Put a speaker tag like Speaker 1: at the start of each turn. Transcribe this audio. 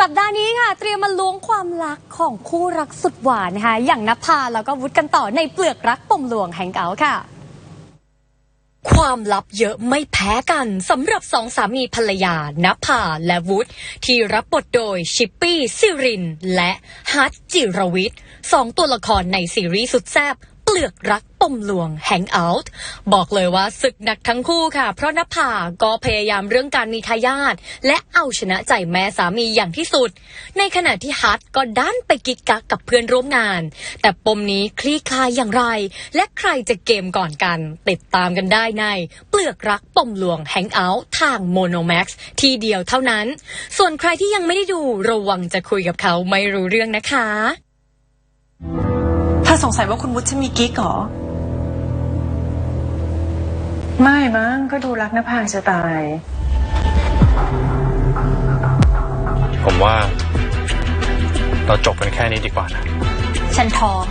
Speaker 1: สัปดาห์นี้ค่ะ เตรียมมาล้วงความรักของคู่รักสุดหวานนะคะอย่างนภาแล้วก็วุฒิกันต่อในเปลือกรักปมหลวงแฮงเอาค่ะ ความลับเยอะไม่แพ้กันสำหรับสองสามีภรรยานภาและวุฒิที่รับบทโดยชิปปี้ ซิริน และฮัทจิรวิทย์สองตัวละครในซีรีส์สุดแซ่บ เปลือกรักปมลวงแฮงเอาท์บอกเลยว่าศึกหนักทั้งคู่ค่ะ เพราะนภาก็พยายามเรื่องการมีทายาทและเอาชนะใจแม่สามีอย่างที่สุด ในขณะที่ฮัทก็ดันไปกิ๊กกักกับเพื่อนร่วมงาน แต่ปมนี้คลี่คลายอย่างไร และใครจะเกมก่อนกัน ติดตามกันได้ใน เปลือกรักปมลวงแฮงเอาท์ทางโมโนแม็กซ์ทีเดียวเท่านั้น ส่วนใครที่ยังไม่ได้ดูระวังจะคุยกับเขาไม่รู้เรื่องนะคะ
Speaker 2: งสัยว่าคุณวุฒิจะมีกิ๊กเหรอ
Speaker 3: ไม่มั้งก็ดูรักนภาจะตาย
Speaker 4: ผมว่า เราจบกันแค่นี้ดีกว่านะ
Speaker 1: ฉันท้อง